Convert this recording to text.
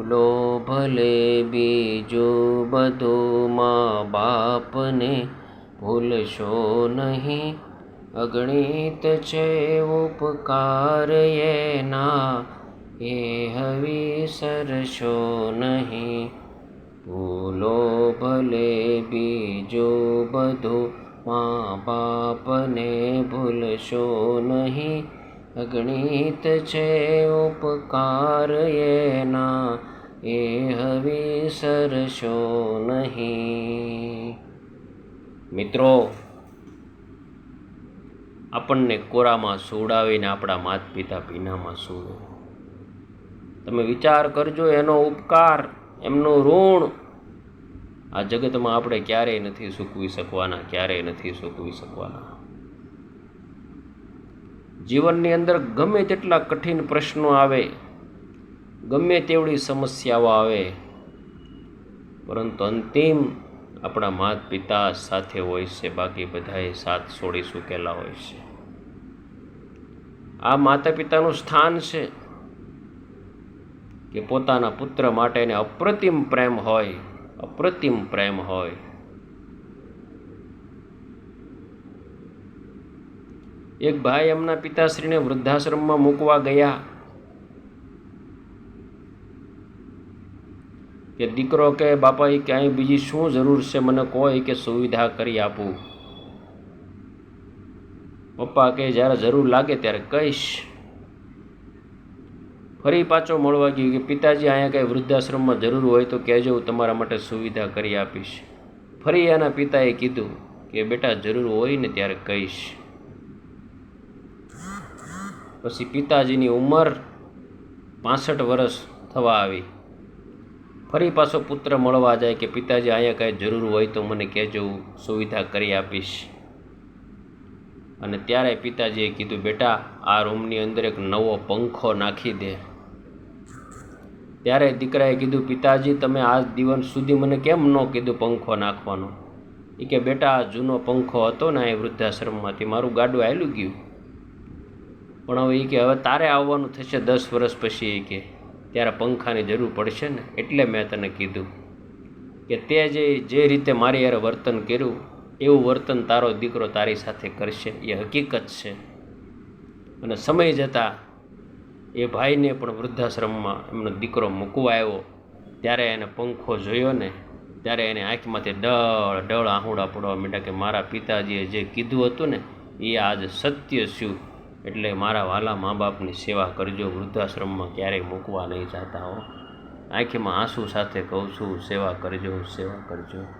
ભૂલો ભલે બીજું બધું મા બાપને ભૂલશો નહીં. અગણિત છે ઉપકાર એના, એ હવે સરશો નહીં. ભૂલો ભલે બીજું બધું મા બાપને ભૂલશો નહીં. અગણિત છે ઉપકાર એના એ હવે સરશો નહીં. મિત્રો, આપણને કોરામાં સુવડાવીને આપણા માત પિતા પીનામાં સુવે. તમે વિચાર કરજો, એનો ઉપકાર, એમનું ઋણ. આ જગતમાં આપણે ક્યારેય નથી સૂકવી શકવાના, ક્યારેય નથી સૂકવી શકવાના. જીવનની અંદર ગમે તેટલા કઠિન પ્રશ્નો આવે ગમે તેવડી સમસ્યાઓ આવે, પરંતુ અંતિમ આપણા માત પિતા સાથે હોય છે, બાકી બધાએ સાથ છોડી ચૂકેલા હોય છે. આ માતા પિતાનું સ્થાન છે કે પોતાના પુત્ર માટેને અપ્રતિમ પ્રેમ હોય, અપ્રતિમ પ્રેમ હોય. એક ભાઈ એમના પિતાશ્રીને વૃદ્ધાશ્રમમાં મૂકવા ગયા. કે દીકરો કે બાપા એ ક્યાંય બીજી શું જરૂર છે, મને કોઈ કે સુવિધા કરી આપું? પપ્પા કે જ્યારે જરૂર લાગે ત્યારે કહીશ. ફરી પાછો મળવા ગયું કે પિતાજી અહીંયા કંઈ વૃદ્ધાશ્રમમાં જરૂર હોય તો કહેજો, હું તમારા માટે સુવિધા કરી આપીશ. ફરી એના પિતાએ કીધું કે બેટા, જરૂર હોય ને ત્યારે કહીશ. પછી પિતાજીની ઉંમર પાસઠ વર્ષ થવા આવી. ફરી પાછો પુત્ર મળવા જાય કે પિતાજી અહીંયા કાંઈ જરૂર હોય તો મને કહેજો, હું સુવિધા કરી આપીશ. અને ત્યારે પિતાજીએ કીધું, બેટા, આ રૂમની અંદર એક નવો પંખો નાખી દે. ત્યારે દીકરાએ કીધું, પિતાજી, તમે આજ દિવસ સુધી મને કેમ ન કીધું પંખો નાખવાનો? એ કે, બેટા, આ જૂનો પંખો હતો ને એ વૃદ્ધાશ્રમમાંથી, મારું ગાડું આવેલું ગયું. પણ હવે એ કે, હવે તારે આવવાનું થશે દસ વર્ષ પછી એ કે. ત્યારે પંખાની જરૂર પડશે ને? એટલે મેં તને કીધું કે તે જે જે રીતે મારી યાર વર્તન કર્યું, એવું વર્તન તારો દીકરો તારી સાથે કરશે. એ હકીકત છે. અને સમય જતાં એ ભાઈને પણ વૃદ્ધાશ્રમમાં એમનો દીકરો મૂકવા આવ્યો. ત્યારે એને પંખો જોયો ને, ત્યારે એને આંખમાંથી ડળ ડળ આહુડા પડવા માંડ્યા કે મારા પિતાજીએ જે કીધું હતું ને, એ આજ સત્ય શું? એટલે મારા વાલા મા બાપની સેવા કરજો, વૃદ્ધાશ્રમમાં ક્યારેય મૂકવા નહીં જાતા હો. આંખીમાં આંસુ સાથે કહું છું, સેવા કરજો સેવા કરજો.